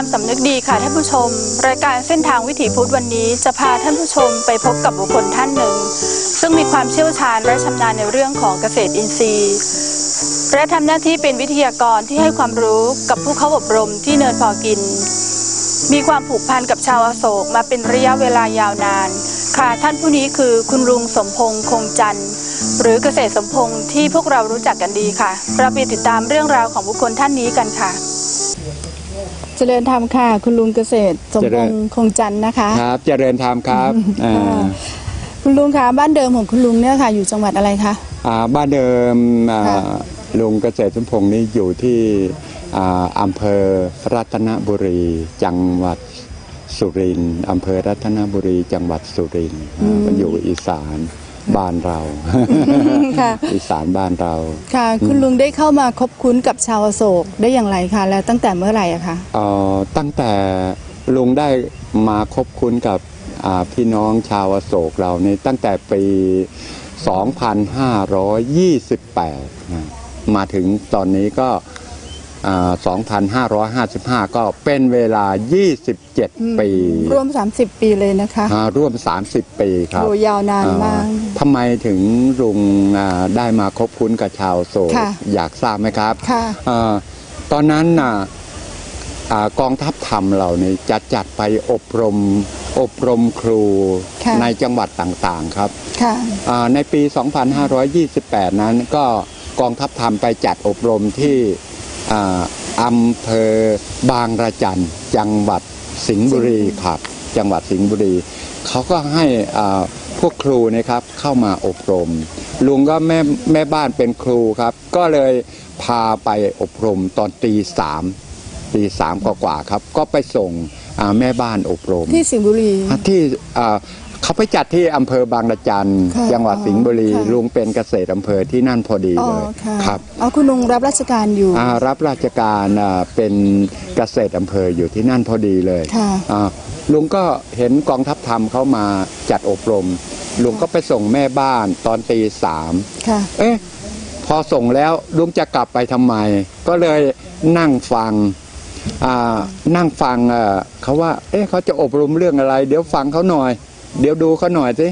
ริญธรรมสำนึกดีค่ะท่านผู้ชม รายการเส้นทางวิถีพุทธวันนี้ จะพาท่านผู้ชมไปพบกับบุคคลท่านหนึ่ง ซึ่งมีความเชี่ยวชาญและชำนาญในเรื่องของเกษตรอินทรีย์และทำหน้าที่เป็นวิทยากรที่ให้ความรู้กับผู้เข้าอบรมที่เนินพอกิน มีความผูกพันกับชาวอโศกมาเป็นระยะเวลายาวนาน ค่ะท่านผู้นี้คือคุณลุงสมพงษ์คงจันทร์หรือเกษตรสมพงษ์ที่พวกเรารู้จักกันดีค่ะ เราไปติดตามเรื่องราวของบุคคลท่านนี้กันค่ะ เจริญธรรมค่ะ คุณลุงเกษตร สมพงษ์คงจันทร์นะคะครับ เจริญธรรมครับอ่าคุณลุงคะบ้านเดิมของคุณลุงเนี่ยค่ะ อยู่จังหวัดอะไรคะอ่าบ้านเดิมอ่าค่ะลุงเกษตรสมพงษ์นี่อยู่ที่อ่าอำเภอรัตนบุรี จังหวัดสุรินทร์อำเภอรัตนบุรี จังหวัดสุรินทร์อ่ามันอยู่อีสาน บ้านเราค่ะอีสานบ้านเราค่ะ คุณลุงได้เข้ามาคบคุ้นกับชาวอโศกได้อย่างไรคะและตั้งแต่เมื่อไหร่อะคะเอ่อตั้งแต่ลุงได้มาคบคุ้นกับอ่าพี่น้องชาวอโศกเรานี่ตั้งแต่ปี 2528นะมาถึงตอนนี้ก็อ่า 2555 ก็เป็นเวลา 27 ปี ร่วม 30 ปีเลยนะคะอ่าร่วม 30 ปีครับโอ้ยาวนานมากอ่าทำไมถึงลุงอ่าได้มาคบคุ้นกับชาวโศกค่ะอยากทราบไหมครับค่ะเออตอนนั้นน่ะอ่ากองทัพธรรมเราเนี่ยจัดจัดไปอบรมอบรมครูค่ะในจังหวัดต่างๆครับค่ะอ่าในปี 2528 นั้นก็กองทัพธรรมไปจัดอบรมที่ อ่าอำเภอบางระจันจังหวัดสิงห์บุรีครับ จังหวัดสิงห์บุรีเขาก็ให้อ่าพวกครูนะครับเข้ามาอบรม ลุงก็แม่แม่บ้านเป็นครูครับ ก็เลยพาไปอบรมตอนตีสามตีสามกว่าๆครับ ก็ไปส่งอ่าแม่บ้านอบรม ที่สิงห์บุรีที่อ่า เขาไปจัดที่อำเภอบางระจันค่ะจังหวัดสิงห์บุรีค่ะ ลุงเป็นเกษตรอำเภอที่นั่นพอดีอ๋อเลยค่ะครับเอาคุณลุงรับราชการอยู่ อ่ารับราชการอ่าเป็นเกษตรอำเภออยู่ที่นั่นพอดีเลยค่ะ อ่าลุงก็เห็นกองทัพธรรมเขามาจัดอบรม ลุงก็ไปส่งแม่บ้านตอนตีสาม ค่ะ เอ๊ะพอส่งแล้วลุงจะกลับไปทำไม ก็เลยนั่งฟังอ่านั่งฟังเอ่อเขาว่า เอ๊ะเขาจะอบรมเรื่องอะไร เดี๋ยวฟังเขาหน่อย เดี๋ยวดูเขาหน่อยสิ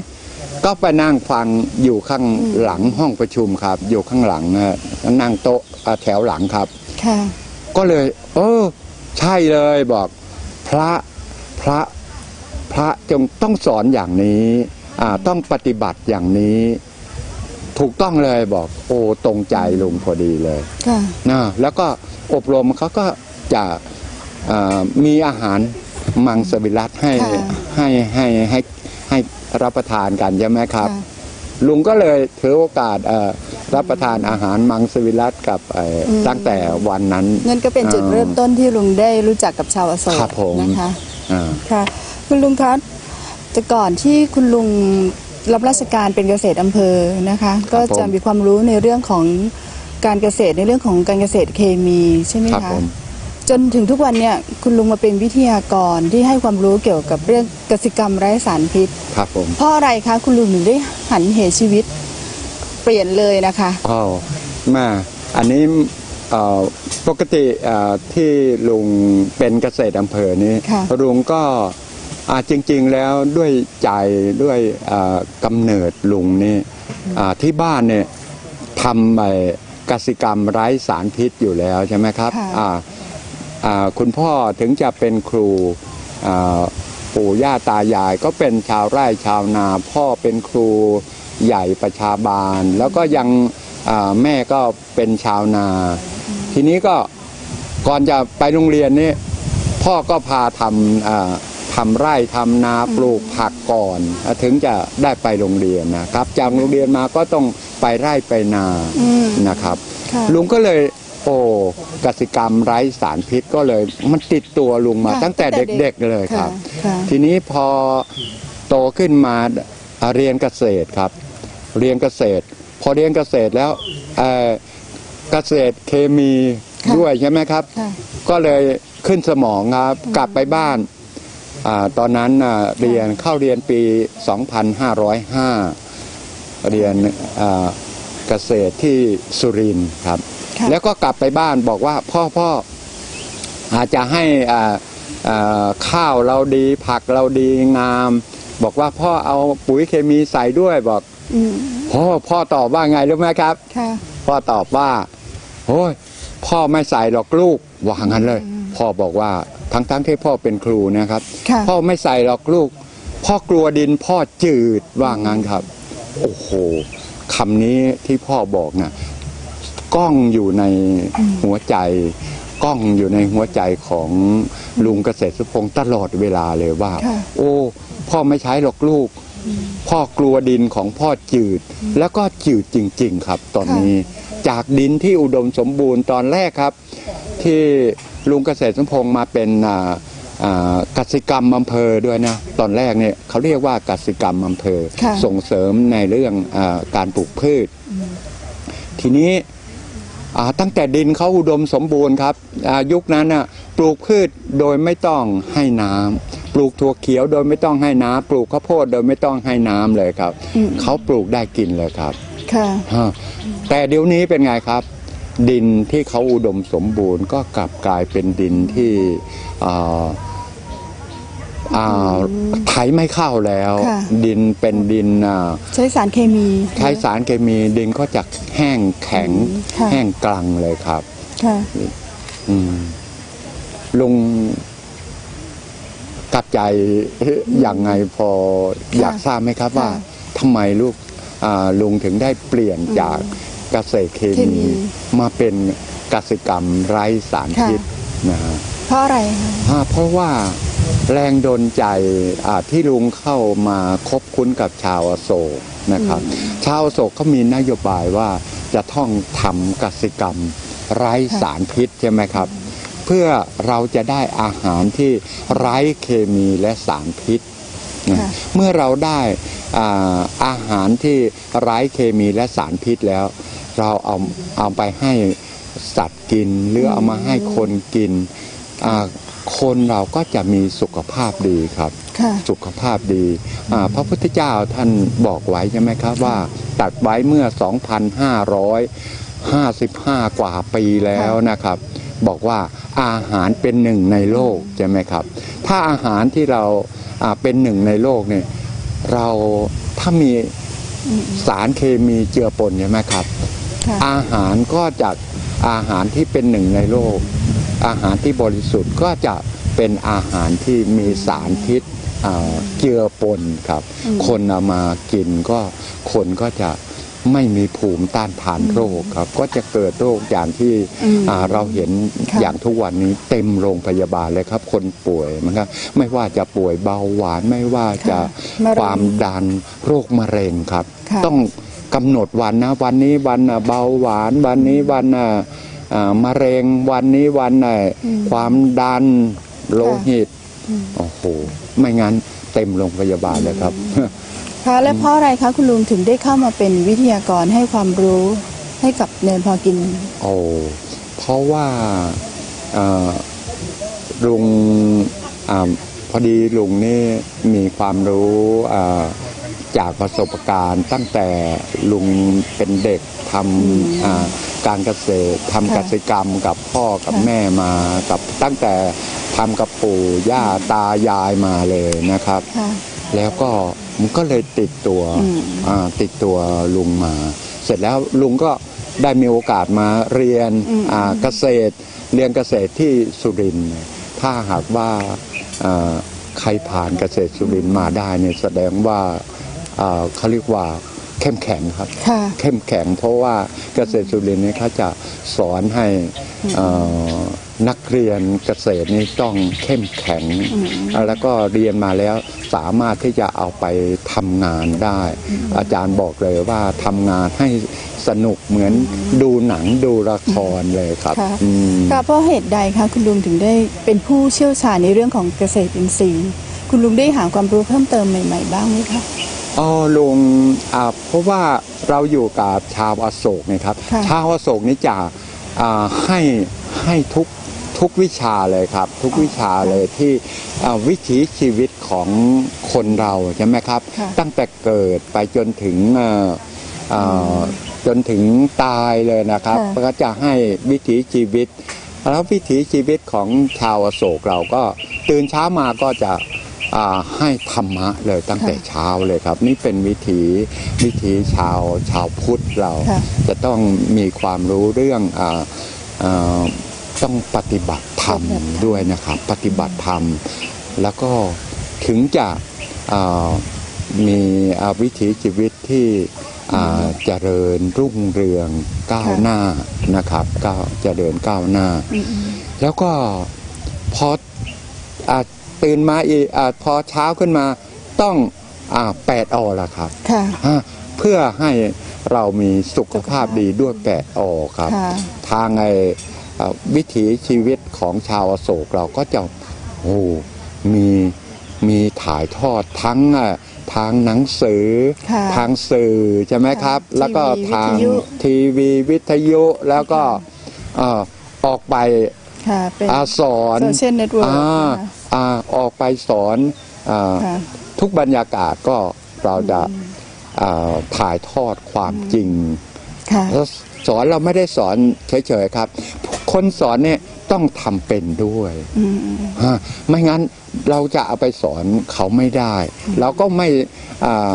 ก็ไปนั่งฟังอยู่ข้างหลังห้องประชุมครับ อยู่ข้างหลังนะนั่งโต๊ะอ่าแถวหลังครับค่ะก็เลย เออ ใช่เลยบอก พระพระพระจงต้องสอนอย่างนี้อ่าต้องปฏิบัติอย่างนี้ ถูกต้องเลยบอก โอ้ตรงใจลุงพอดีเลยค่ะนะแล้วก็อบรมเขาก็จะอ่ามีอาหารมังสวิรัตให้ค่ะให้ให้ให้ให้ รับประทานกันใช่ไหมครับค่ะลุงก็เลยถือโอกาสเอ่อรับประทานอาหารมังสวิรัตกับเอ่ออมตั้งแต่วันนั้นนั่นก็เป็นจุดเริ่มต้นที่ลุงได้รู้จักกับชาวอโศกครับผมนะคะอ่าค่ะคุณลุงคะแต่ก่อนที่คุณลุงรับราชการเป็นเกษตรอำเภอนะคะ ก็จะมีความรู้ในเรื่องของการเกษตรในเรื่องของการเกษตรเคมีใช่ไหมครับคะผม จนถึงทุกวันเนี่ยคุณลุงมาเป็นวิทยากรที่ให้ความรู้เกี่ยวกับเรื่องกสิกรรมไร้สารพิษครับผมเพราะอะไรคะคุณลุงถึงได้หันเหชีวิตเปลี่ยนเลยนะคะอ๋อมาอันนี้เอ่อปกติเอ่อที่ลุงเป็นเกษตรอำเภอนี้ค่ะลุงก็อ่าจริง ๆแล้วด้วยใจด้วยเอ่อกำเนิดลุงนี่อ่าที่บ้านเนี่ยทำไอ้กสิกรรมไร้สารพิษอยู่แล้วใช่ไหมครับ ค่ะอ่าอ่าคุณพ่อถึงจะเป็นครูอ่าปู่ย่าตายายก็เป็นชาวไร่ชาวนาพ่อเป็นครูใหญ่ประชาบาล แล้วก็ยังอ่าแม่ก็เป็นชาวนา ทีนี้ก็ก่อนจะไปโรงเรียนนี่พ่อก็พาทำอ่าทำไร่ทำนาปลูกผักก่อนอ่าถึงจะได้ไปโรงเรียนนะครับจากโรงเรียนมาก็ต้องไปไร่ไปนาอืมนะครับค่ะลุงก็เลยโอ้กสิกรรมไร้สารพิษก็เลยมันติดตัวลุงมาค่ะตั้งแต่ตั้งแต่เด็กๆเลยครับค่ะ ทีนี้พอโตขึ้นมาอ่าเรียนเกษตรครับ เรียนเกษตร พอเรียนเกษตรแล้วเอ่อเกษตรเคมีค่ะด้วยใช่ไหมครับ ค่ะ ก็เลยขึ้นสมองครับกลับไปบ้านอาตอนนั้นน่ะเรียนเข้าเรียนปี 2505 เรียนอ่าเกษตรที่สุรินทร์ครับค่ะ แล้วก็กลับไปบ้านบอกว่าพ่อพ่ออาจจะให้อ่าอ่าข้าวเราดีผักเราดีงาม บอกว่าพ่อเอาปุ๋ยเคมีใส่ด้วยบอกอืมพ่อพ่อตอบว่าไงรู้ไหมครับค่ะพ่อตอบว่าโอ้ยพ่อไม่ใส่หรอกลูกว่างั้นเลย พ่อบอกว่าทั้งๆทที่พ่อเป็นครูนะครับค่ะพ่อไม่ใส่หรอกลูก พ่อกลัวดินพ่อจืดว่างั้นครับ โอ้โหคำนี้ที่พ่อบอกนะ ก้องอยู่ในหัวใจก้องอยู่ในหัวใจของลุงเกษตรสุพงศ์ตลอดเวลาเลยว่าค่ะโอ้ พ่อไม่ใช้หรอกลูก พ่อกลัวดินของพ่อจืด แล้วก็จืดจริง ๆ ครับ ตอนนี้จากดินที่อุดมสมบูรณ์ตอนแรกครับ ที่ลุงเกษตรสมพงศ์มาเป็นอ่าอ่ากสิกรรมอำเภอด้วยนะ ตอนแรกเนี่ยเขาเรียกว่ากสิกรรมอำเภอค่ะส่งเสริมในเรื่องอาการปลูกพืช ทีนี้อ่า ตั้งแต่ดินเขาอุดมสมบูรณ์ครับอ่ายุคนั้นน่ะปลูกพืชโดยไม่ต้องให้น้ำปลูกถั่วเขียวโดยไม่ต้องให้น้ำปลูกข้าวโพดโดยไม่ต้องให้น้ำเลยครับอืมเขาปลูกได้กินเลยครับค่ะฮะแต่เดี๋ยวนี้เป็นไงครับ ดินที่เขาอุดมสมบูรณ์ก็กลับกลายเป็นดินที่อ่าอ่า ไถไม่เข้าแล้ว ค่ะ ดินเป็นดินอ่าใช้สารเคมี ใช้สารเคมีดินก็จะแห้งแข็งค่ะ แห้งกลังเลยครับ ค่ะ อืมลุงกลับใจอย่างไงพออยากทราบไหมครับว่าค่ะทำไมลูกอ่าลุงถึงได้เปลี่ยนจากเกษตรเคเคมี มีมาเป็นกสิกรรมไร้สารค่ะ พิษนะฮะเพราะอะไรคะ อ่าเพราะว่า แรงดนใจอ่าที่ลุงเข้ามาคบคุ้นกับชาวอโศกนะครับ ชาวอโศกเขามีนโยบายว่าจะต้องทำกสิกรรมไร้สารพิษใช่ไหมครับ เพื่อเราจะได้อาหารที่ไร้เคมีและสารพิษนะค่ะเมื่อเราได้อ่าอาหารที่ไร้เคมีและสารพิษแล้ว เราเอาเอาไปให้สัตว์กินหรือเอามาให้คนกินอ่า คนเราก็จะมีสุขภาพดีครับค่ะสุขภาพดีอ่าพระพุทธเจ้าท่านบอกไว้ใช่ไหมครับว่าตัดไว้เมื่อ 2,555 กว่าปีแล้วนะครับ บอกว่าอาหารเป็นหนึ่งในโลกใช่ไหมครับ ถ้าอาหารที่เราอ่าเป็นหนึ่งในโลกเนี่ยเราถ้ามีสารเคมีเจือปนใช่ไหมครับค่ะอาหารก็จะอาหารที่เป็นหนึ่งในโลก อาหารที่บริสุทธิ์ก็จะเป็นอาหารที่มีสารพิษอ่าเจือปนครับอืมคนเอามากินก็คนก็จะไม่มีภูมิต้านทานโรคครับ ก็จะเกิดโรคอย่างที่อืมอ่าเราเห็นค่ะอย่างทุกวันนี้เต็มโรงพยาบาลเลยครับ คนป่วยมันก็ไม่ว่าจะป่วยเบาหวานไม่ว่าจะมะเร็งความดันโรคมะเร็งครับค่ะต้องกำหนดวันนะ วันนี้วันน่ะเบาหวานวันนี้วันน่ะอ่า มะเร็งวันนี้วันน่ะอืมความดันโลหิตอืมโอ้โหไม่งั้นเต็มโรงพยาบาลเลยครับค่ะและเพราะอะไรคะคุณลุงถึงได้เข้ามาเป็นวิทยากรให้ความรู้ให้กับเนินพอกินโอ้เพราะว่าเอ่อลุงอาพอดีลุงนี่มีความรู้อ่าจากประสบการณ์ตั้งแต่ลุงเป็นเด็กทำอ่า การเกษตรทำค่ะกสิกรรมกับพ่อกับค่ะแม่มากับตั้งแต่ทำกับปู่ย่าตายายมาเลยนะครับค่ะแล้วก็มันก็เลยติดตัวอืมอ่าติดตัวลุงมา เสร็จแล้วลุงก็ได้มีโอกาสมาเรียนอืมอ่าเกษตร เรียนเกษตรที่สุรินทร์ถ้าหากว่าอ่าใครผ่านเกษตรสุรินทร์มาได้เนี่ยแสดงว่าอ่าเขาเรียกว่า เข้มแข็งครับ ค่ะเข้มแข็งเพราะว่าเกษตรสุรินทร์เนี่ยเขาจะสอนให้เอ่อนักเรียนเกษตรนี่ต้องเข้มแข็งอืมแล้วก็เรียนมาแล้วสามารถที่จะเอาไปทำงานได้ อาจารย์บอกเลยว่าทำงานให้สนุกเหมือนดูหนังดูละครเลยครับค่ะอืม ค่ะเพราะเหตุใดคะคุณลุงถึงได้เป็นผู้เชี่ยวชาญในเรื่องของเกษตรอินทรีย์ คุณลุงได้หาความรู้เพิ่มเติมใหม่ ๆ บ้างไหมคะ อ๋อลุงอ่าเพราะว่าเราอยู่กับชาวอโศกนะครับ ค่ะ ชาวอโศกนี่จะอ่าให้ให้ทุกทุกวิชาเลยครับ ทุกวิชาเลยที่อ่าวิถีชีวิตของคนเราใช่ไหมครับ ค่ะตั้งแต่เกิดไปจนถึงเอ่อเอ่อจนถึงตายเลยนะครับ ค่ะ ก็จะให้วิถีชีวิต แล้ววิถีชีวิตของชาวอโศกเราก็ตื่นเช้ามาก็จะอ่า ให้ธรรมะเลยตั้งแต่เช้าเลยครับ นี่เป็นวิถีวิถีชาวชาวพุทธเราค่ะจะต้องมีความรู้เรื่องอาอ่าต้องปฏิบัติธรรมปฏิบัติธรรมด้วยนะครับ ปฏิบัติธรรม แล้วก็ถึงจะอ่ามีอ่าวิถีชีวิตที่อ่าเจริญรุ่งเรืองก้าวหน้านะครับก้าวเจริญก้าวหน้าอืมอืมแล้วก็พออา ตื่นมาอีกอาพอเช้าขึ้นมาต้องอ่าแปดอละครับค่ะอ่าเพื่อให้เรามีสุขภาพดีด้วยแปดอครับค่ะทางไออ่าวิถีชีวิตของชาวอโศกเราก็จะโอ้มีมีถ่ายทอดทั้งอะทางหนังสือค่ะทางสื่อใช่ไหมครับค่ะแล้วก็ทีวีทางวิทยุทีวีวิทยุแล้วก็เอ่อออกไปค่ะเป็นอาสอน Social network อ่านะคะอ่า ออกไปสอนอาค่ะทุกบรรยากาศก็เราจะอ่าถ่ายทอดความจริงค่ะแล้วสอนเราไม่ได้สอนเฉยๆครับ คนสอนเนี่ยต้องทำเป็นด้วยอืมอืมฮะไม่งั้นเราจะเอาไปสอนเขาไม่ได้ เราก็ไม่อ่า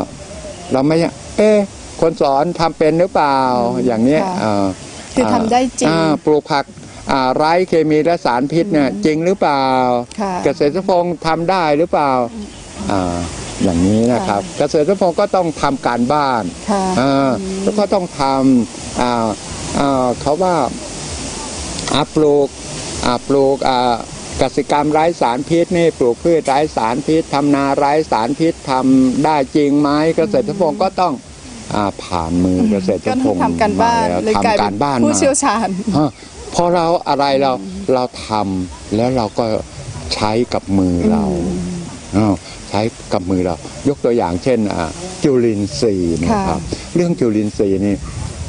เราไม่เอ๊ะคนสอนทำเป็นหรือเปล่าอย่างเนี้ยค่ะอ่าคือทำได้จริงอ่าปลูกผักอ่า ไร้เคมีและสารพิษเนี่ยจริงหรือเปล่าค่ะเกษตรพงศ์ทำได้หรือเปล่าอ่าอย่างนี้นะครับ เกษตรพงศ์ก็ต้องทำการบ้านค่ะอ่าแล้วก็ต้องทำอ่าอ่าเขาว่าอาปลูกอ่าปลูกอ่ากสิกรรมไร้สารพิษนี่ปลูกพืชไร้สารพิษทำนาไร้สารพิษทำได้จริงไหมเกษตรพงศ์ก็ต้องอ่าผ่านมือเกษตรก็พต้องงศ์ทำการบ้านมแล้วเลยกลายทำเป็กานรบ้านผู้มาเชี่ยวชาญฮะ พอเราอะไรเราเราทำแล้วเราก็ใช้กับมือเราอ้าวใช้กับมือเรา ยกตัวอย่างเช่นอ่าจุลินทรีย์นะครับ เรื่องจุลินทรีย์นี่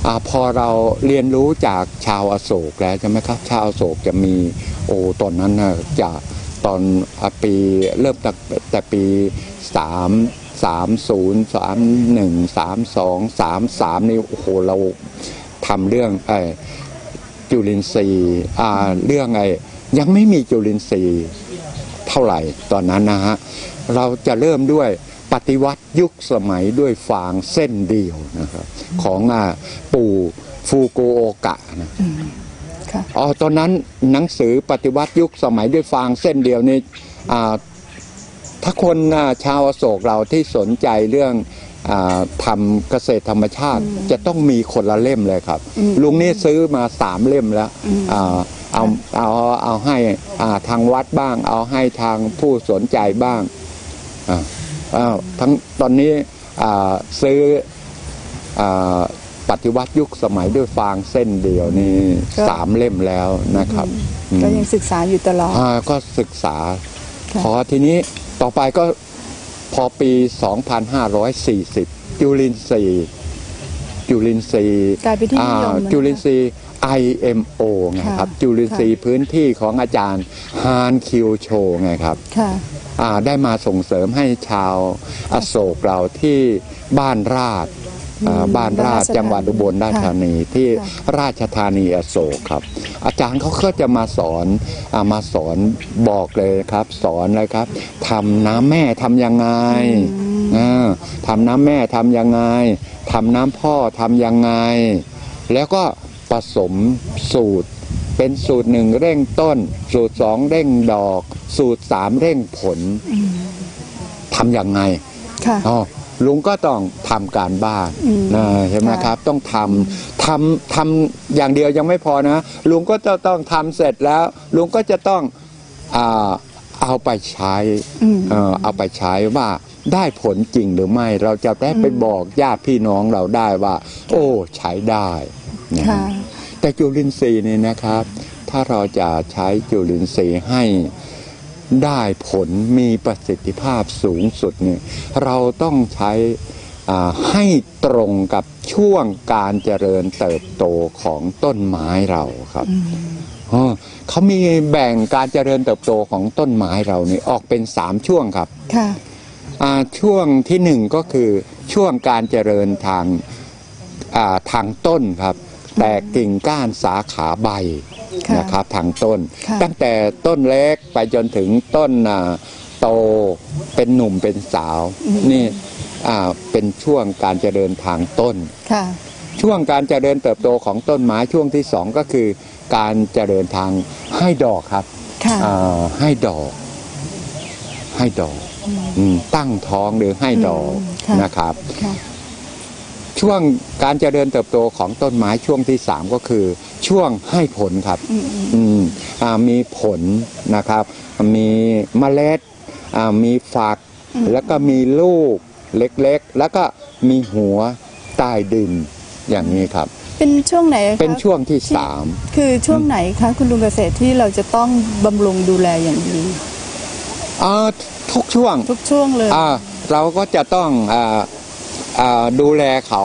อาพอเราเรียนรู้จากชาวอโศกแล้วใช่ไหมครับ ชาวอโศกจะมีโอ้ตอนนั้นน่ะจากตอนอะปีเริ่มตั้งแต่ปีสามสามศูนย์สามหนึ่งสามสองสามสามนี่โอ้โหเราทำเรื่องไอ้ จุลินทรีย์อ่าเรื่องไอ้ยังไม่มีจุลินทรีย์เท่าไหร่ตอนนั้นนะฮะเราจะเริ่มด้วยปฏิวัติยุคสมัยด้วยฟางเส้นเดียวนะครับของอ่าปู่ฟูโกโอกะนะค่ะอ๋อตอนนั้นหนังสือปฏิวัติยุคสมัยด้วยฟางเส้นเดียวนี่อ่าถ้าคนอ่าชาวอโศกเราที่สนใจเรื่องอา ทำเกษตรธรรมชาติจะต้องมีคนละเล่มเลยครับ ลุงนี่ซื้อมาสามเล่มแล้วอ่าเอาเอาเอาให้อ่าทางวัดบ้าง เอาให้ทางผู้สนใจบ้างอ่าอ้าวทั้งตอนนี้อ่าซื้ออาปฏิวัติยุคสมัยด้วยฟางเส้นเดียวนี่ก็สามเล่มแล้วนะครับก็อืมยังศึกษาอยู่ตลอดอ่าก็ศึกษาค่ะพอทีนี้ต่อไปก็ พอปี 2540 จุลินทรีย์จุลินทรีย์กลายเป็นที่นิยมอ่านะคะจุลินทรีย์ IMO ไงครับค่ะจุลินทรีย์พื้นที่ของอาจารย์ฮานคิวโชไงครับค่ะอ่าได้มาส่งเสริมให้ชาวอโศกเราที่บ้านราชอ่า บ้านราชราชธานีจังหวัดอุบลราชธานีที่ค่ะราชธานีอโศกครับ อาจารย์เขาก็จะมาสอนอามาสอนบอกเลยครับ สอนเลยครับทำน้ำแม่ทำยังไงอ่าทำน้ำแม่ทำยังไงทำน้ำพ่อทำยังไง แล้วก็ผสมสูตรเป็นสูตรหนึ่งเร่งต้น สูตรสองเร่งดอก สูตรสามเร่งผลทำยังไงค่ะอ๋อ ลุงก็ต้องทำการบ้านอืมนะใช่ไหมค่ะครับต้องทำทำทำอย่างเดียวยังไม่พอนะ ลุงก็จะต้องทำเสร็จแล้ว ลุงก็จะต้องอ่าเอาไปใช้อืมเอ่อเอาไปใช้ว่าได้ผลจริงหรือไม่เราจะได้ไปบอกญาติพี่น้องเราได้ว่า โอ้ใช้ได้นะค่ะแต่จุลินทรีย์นี่นะครับ ถ้าเราจะใช้จุลินทรีย์ให้ ได้ผลมีประสิทธิภาพสูงสุดเนี่ยเราต้องใช้อ่าให้ตรงกับช่วงการเจริญเติบโตของต้นไม้เราครับอ๋อเขามีแบ่งการเจริญเติบโตของต้นไม้เรานี่ออกเป็นสามช่วงครับค่ะอ่าช่วงที่หนึ่งก็คือช่วงการเจริญทางอ่าทางต้นครับ แตกกิ่งก้านสาขาใบค่ะนะครับทางต้นค่ะตั้งแต่ต้นเล็กไปจนถึงต้นอ่าโตเป็นหนุ่มเป็นสาว นี่อ่าเป็นช่วงการเจริญทางต้นค่ะช่วงการเจริญเติบโตของต้นไม้ช่วงที่สองก็คือ การเจริญทางให้ดอกครับค่ะอ่าให้ดอก ให้ดอกอืมตั้งท้องหรือให้ดอกอืมค่ะนะครับค่ะ ช่วงการเจริญเติบโตของต้นไม้ช่วงที่สามก็คือ ช่วงให้ผลครับอืมอืมอืมอ่ามีผลนะครับ มีเมล็ดอ่ามีฝัก แล้วก็มีลูกเล็กๆ แล้วก็มีหัวใต้ดินอย่างนี้ครับ เป็นช่วงไหนคะเป็นช่วงที่สาม คือช่วงไหนคะคุณลุงเกษตรที่เราจะต้องบำรุงดูแลอย่างดีอ่าทุกช่วงทุกช่วงเลย อ่าเราก็จะต้องอ่าอ่า ดูแลเขา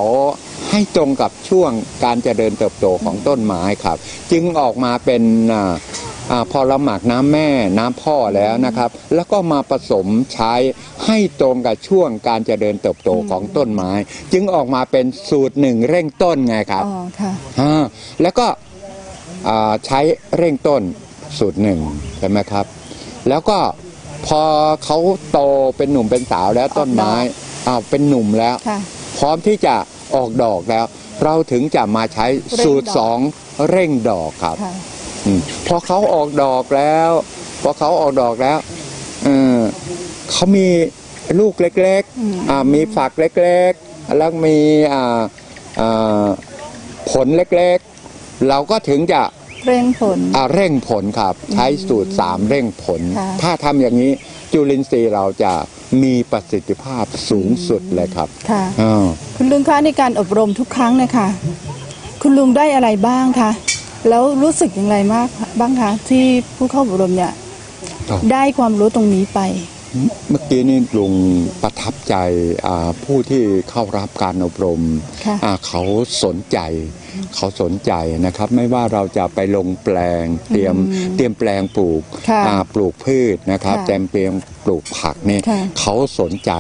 ให้ตรงกับช่วงการเจริญเติบโตของต้นไม้ครับ จึงออกมาเป็นอ่าอาพอเราหมักน้ำแม่น้ำพ่อแล้วนะครับ แล้วก็มาผสมใช้ให้ตรงกับช่วงการเจริญเติบโตของต้นไม้ จึงออกมาเป็นสูตรหนึ่งเร่งต้นไงครับอ๋อค่ะอ่าแล้วก็อ่าใช้เร่งต้นสูตรหนึ่งใช่ไหมครับ แล้วก็พอเขาโตเป็นหนุ่มเป็นสาวแล้วต้นไม้ อ้าวเป็นหนุ่มแล้ว ค่ะ พร้อมที่จะออกดอกแล้ว เราถึงจะมาใช้สูตรเร่งดอก สองเร่งดอกครับ ค่ะ อืมพอเขาออกดอกแล้วพอเขาออกดอกแล้วเออเขามีลูกเล็กอืม ๆอ่ามีฝักเล็กๆ แล้วมีอ่าอ่าผลเล็กๆ เราก็ถึงจะเร่งผล อ่าเร่งผลครับ ใช้สูตรสามเร่งผล ค่ะ ถ้าทำอย่างนี้จุลินทรีย์เราจะ มีประสิทธิภาพสูงสุดเลยครับค่ะอ่าคุณลุงคะในการอบรมทุกครั้งเนะคะ คุณลุงได้อะไรบ้างคะแล้วรู้สึกอย่างไรมากบ้างคะที่ผู้เข้าอบรมเนี่ย ครับ ได้ความรู้ตรงนี้ไป เมื่อกี้นี่ลุงประทับใจอ่าผู้ที่เข้ารับการอบรมค่ะอ่าเขาสนใจ เขาสนใจนะครับ ไม่ว่าเราจะไปลงแปลงเตรียมเตรียมแปลงปลูกค่ะอ่าปลูกพืชนะครับค่ะเตรียมเปลียงปลูกผักเนี่ยค่ะเขาสนใจ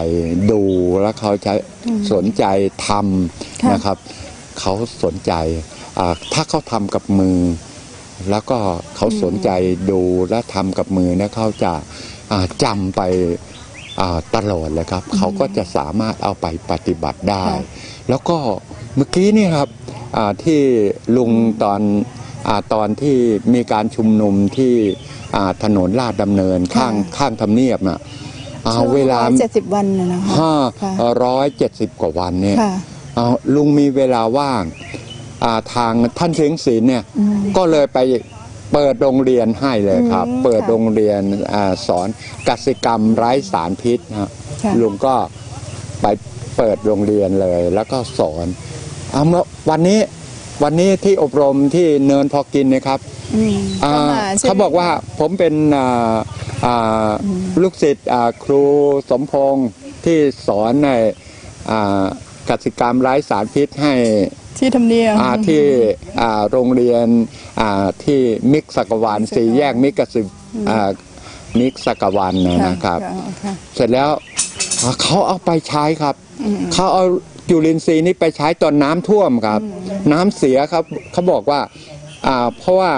ดูแล้วเขาจะสนใจทค่ะำนะครับ เขาสนใจอ่าถ้าเขาทำกับมือ แล้วก็เขาสนใจดูและทำกับมือเนี่ยเขาจะอ่า จำไปอ่าตลอดเลยครับ เขาก็จะสามารถเอาไปปฏิบัติได้ค่ะแล้วก็เมื่อกี้นี่ครับอ่าที่ลุงตอนอาตอนที่มีการชุมนุมที่อ่าถนนลาดดำเนินข้างข้างทำเนียบน่ะอ่าเวลาเจ็ดสิบวันน่ะนะคะห้าค่ะร้อยเจ็ดสิบกว่าวันเนี่ยค่ะอ่าลุงมีเวลาว่างอ่าทางท่านเชียงศิลป์เนี่ยอืมก็เลยไป เปิดโรงเรียนให้เลยครับอืมเปิดค่ะโรงเรียนอาสอนกสิกรรมไร้สารพิษนะค่ะลุงก็ไปเปิดโรงเรียนเลย แล้วก็สอนเอาเมื่อวันนี้วันนี้ที่อบรมที่เนินพอกินนะครับอืมอ่าเข้ามาใช่ไหมเขาบอกว่าผมเป็นอ่าอ่าลูกศิษย์อ่าครูสมพงษ์ที่สอนในอ่ากสิกรรมไร้สารพิษให้ ที่ทำเนียบอ่าที่อ่าโรงเรียนอ่าที่มิกสกวันสี่แยกมิกสิอ่ามิกสกวันนะนะครับ ค่ะ เสร็จแล้วอ่าเขาเอาไปใช้ครับ เขาเอาจุลินทรีย์นี้ไปใช้ตอนน้ำท่วมครับ น้ำเสียครับเขาบอกว่าอ่า เพราะว่า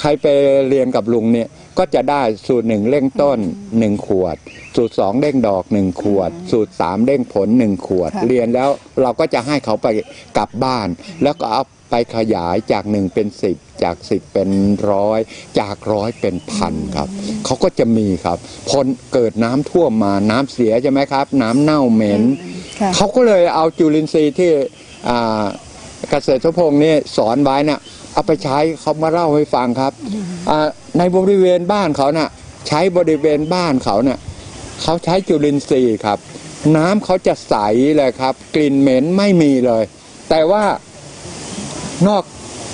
ใครไปเรียนกับลุงเนี่ยก็จะได้สูตรหนึ่งเร่งต้นหนึ่งขวด สูตรสองเร่งดอกหนึ่งขวด สูตรสามเร่งผลหนึ่งขวดค่ะเรียนแล้วเราก็จะให้เขาไปกลับบ้าน แล้วก็เอาไปขยายจากหนึ่งเป็นสิบจากสิบเป็นร้อยจากร้อยเป็นพันครับเขาก็จะมีครับพอเกิดน้ำท่วมมาน้ำเสียใช่ไหมครับ น้ำเน่าเหม็นค่ะเขาก็เลยเอาจุลินทรีย์ที่อ่าเกษตรพงศ์นี่สอนไว้น่ะเอาไปใช้เขามาเล่าให้ฟังครับอ่าในบริเวณบ้านเขาน่ะใช้บริเวณบ้านเขาน่ะ เขาใช้จุลินทรีย์ครับ น้ำเขาจะใสเลยครับ กลิ่นเหม็นไม่มีเลย แต่ว่านอก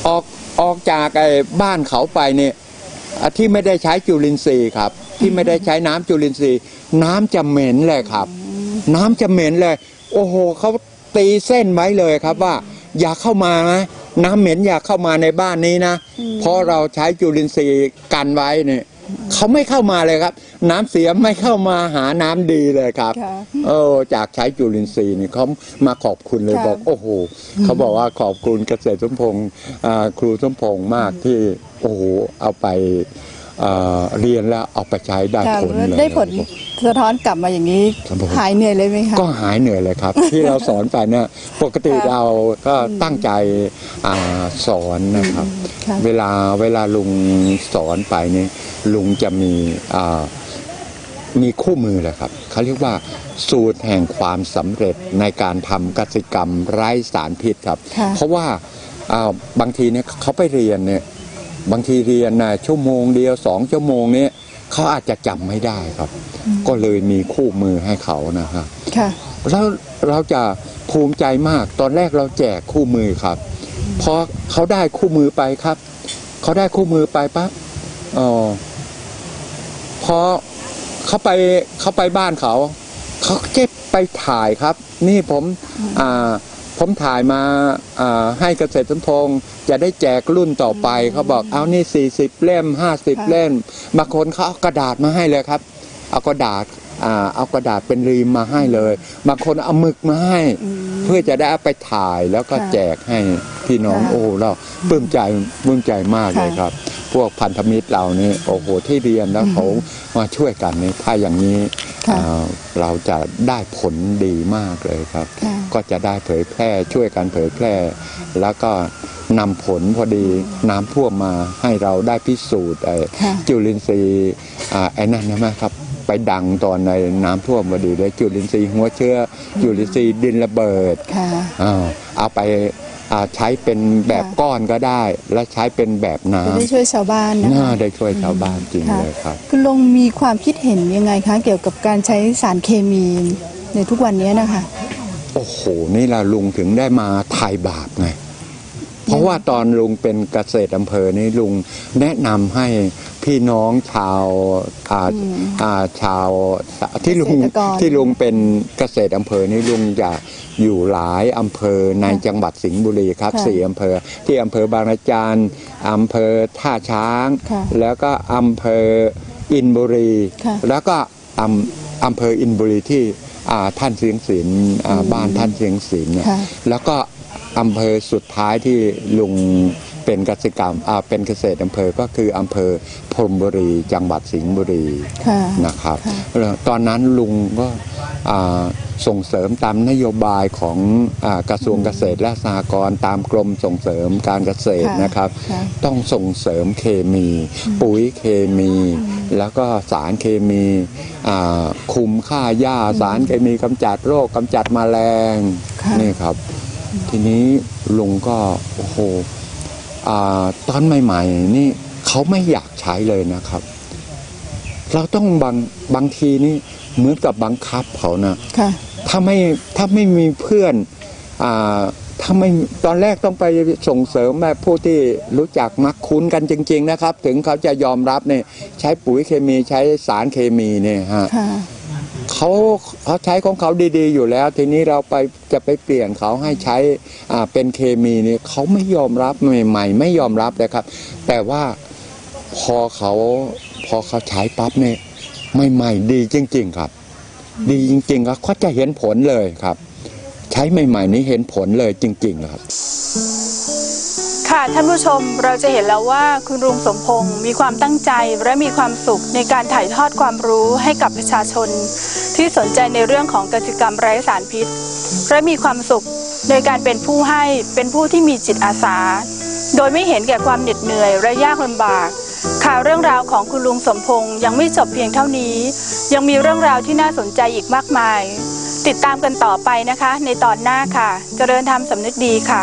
ออกออกจากไอ้บ้านเขาไปเนี่ยที่ไม่ได้ใช้จุลินทรีย์ครับ ที่ไม่ได้ใช้น้ำจุลินทรีย์ น้ำจะเหม็นเลยครับ น้ำจะเหม็นเลย โอ้โหเขาตีเส้นไว้เลยครับว่า อย่าเข้ามานะน้ำเหม็นอย่าเข้ามาในบ้านนี้นะเพราะเราใช้จุลินทรีย์กันไว้เนี่ย เขาไม่เข้ามาเลยครับ น้ำเสียไม่เข้ามาหาน้ำดีเลยครับค่ะเออจากใช้จุลินทรีย์นี่เขามาขอบคุณเลยค่ะบอก โอ้โหเขาบอกว่าขอบคุณเกษตรสมพงษ์อ่าครูสมพงษ์มากที่โอ้โหเอาไปอ่า เรียนแล้วเอาไปใช้ได้ค่ะผลเลยได้ผลสะท้อนกลับมาอย่างนี้ครับผมหายเหนื่อยเลยไหมคะก็หายเหนื่อยเลยครับ ที่เราสอนไปเนี่ยปกติค่ะเราก็ตั้งใจอ่าสอนนะครับค่ะเวลาเวลาลุงสอนไปนี่ลุงจะมีอ่ามีคู่มือเลยครับเขาเรียกว่าสูตรแห่งความสำเร็จในการทำกสิกรรมไร้สารพิษครับค่ะเพราะว่าอ่าบางทีเนี่ยเขาไปเรียนเนี่ย บางทีเรียนนะชั่วโมงเดียวสองชั่วโมงเนี่ยเขาอาจจะจำไม่ได้ครับ ก็เลยมีคู่มือให้เขานะครับค่ะแล้วเราจะภูมิใจมากตอนแรกเราแจกคู่มือครับพอเขาได้คู่มือไปครับเขาได้คู่มือไปปั๊บเออพอเขาไปเขาไปบ้านเขาเขาเก็บไปถ่ายครับ นี่ผมอ่า ผมถ่ายมาอ่าให้เกษตรสมพงษ์จะได้แจกรุ่นต่อไปเขาบอกเอานี่สี่สิบเล่มห้าสิบค่ะเล่มบางคนเขาเอากระดาษมาให้เลยครับ เอากระดาษอ่าเอากระดาษเป็นรีมมาให้เลยบางคนเอาหมึกมาให้ เพื่อจะได้เอาไปถ่ายแล้วก็ค่ะแจกให้พี่น้องค่ะโอ้เราปลื้มใจปลื้มใจมากค่ะเลยครับ พวกพันธมิตรเรานี่โอ้โหที่เรียนแล้วเขามาช่วยกันนี่ถ้าอย่างนี้ค่ะอ่าเราจะได้ผลดีมากเลยครับค่ะก็จะได้เผยแพร่ช่วยกันเผยแพร่ แล้วก็นำผลพอดีน้ำท่วมมาให้เราได้พิสูจน์ไอ้ค่ะจุลินทรีย์อ่าไอ้นั่นนะไหมครับไปดังตอนในน้ำท่วมพอดีเลยจุลินทรีย์หัวเชื้อจุลินทรีย์ดินระเบิดค่ะอ่าเอาไปอ่า ใช้เป็นแบบค่ะก้อนก็ได้ และใช้เป็นแบบน้จะได้ช่วยชาวบ้านำนะน่าคะได้ช่วยชาวบ้านจริงค่ะเลยครับคุณลุงมีความคิดเห็นยังไงคะ เกี่ยวกับการใช้สารเคมีในทุกวันนี้นะคะ โอ้โห นี่ละลุงถึงได้มาถ่ายบาปไงเพราะว่าตอนลุงเป็นเกษตรอำเภอนี่ลุงแนะนำให้ พี่น้องชาวอ่าอ่าชาวที่ลุงเกษตรกร ที่ลุงเป็นเกษตรอำเภอนี่ลุงจะอยู่หลายอำเภอในจังหวัดสิงห์บุรีครับค่ะสี่อำเภอ ที่อำเภอบางระจันอำเภอท่าช้าง ค่ะแล้วก็อำเภออินบุรี ค่ะ แล้วก็อำอำเภออินบุรีที่อ่าท่านเสียงศิลป์อ่าบ้านท่านเสียงศิลป์เนี่ย ค่ะ แล้วก็อำเภอสุดท้ายที่ลุง เป็นเกษตรกรรมอ่าเป็นเกษตรอำเภอก็คืออำเภอพรหมบุรีจังหวัดสิงห์บุรีค่ะนะครับค่ะแล้วตอนนั้นลุงก็อ่าส่งเสริมตามนโยบายของอากระทรวงเกษตรและสหกรณ์ตามกรมส่งเสริมการเกษตรค่ะนะครับค่ะต้องส่งเสริมเคมี ปุ๋ยเคมี แล้วก็สารเคมีอ่าคุมค่าหญ้าสารเคมีกำจัดโรคกำจัดแมลงค่ะนี่ครับ ทีนี้ลุงก็โอ้โหอา ตอนใหม่ๆนี่เขาไม่อยากใช้เลยนะครับ เราต้องบางบางทีนี่เหมือนกับบังคับเขานะค่ะถ้าไม่ถ้าไม่มีเพื่อนอ่าถ้าไม่ตอนแรกต้องไปส่งเสริมแบบผู้ที่รู้จักมักคุ้นกันจริง ๆ นะครับ ถึงเขาจะยอมรับเนี่ยใช้ปุ๋ยเคมีใช้สารเคมีเนี่ยฮะค่ะ เขาเขาใช้ของเขาดีๆ อยู่แล้ว ทีนี้เราไปจะไปเปลี่ยนเขาให้ใช้อ่าเป็นเคมีนี่เขาไม่ยอมรับใหม่ๆไม่ยอมรับเลยครับ แต่ว่าพอเขาพอเขาใช้ปั๊บเนี่ยใหม่ๆดีจริง ๆ ครับ ดีจริงๆครับเขาจะเห็นผลเลยครับ ใช้ใหม่ ๆ นี้เห็นผลเลยจริง ๆ ครับ ค่ะท่านผู้ชมเราจะเห็นแล้วว่าคุณลุงสมพงศ์มีความตั้งใจและมีความสุขในการถ่ายทอดความรู้ให้กับประชาชน ที่สนใจในเรื่องของกิจกรรมไร้สารพิษ และมีความสุขในการเป็นผู้ให้เป็นผู้ที่มีจิตอาสา โดยไม่เห็นแก่ความเหน็ดเหนื่อยและยากลำบาก ข่าวเรื่องราวของคุณลุงสมพงศ์ยังไม่จบเพียงเท่านี้ ยังมีเรื่องราวที่น่าสนใจอีกมากมาย ติดตามกันต่อไปนะคะ ในตอนหน้าค่ะ เจริญธรรมสำนึกดีค่ะ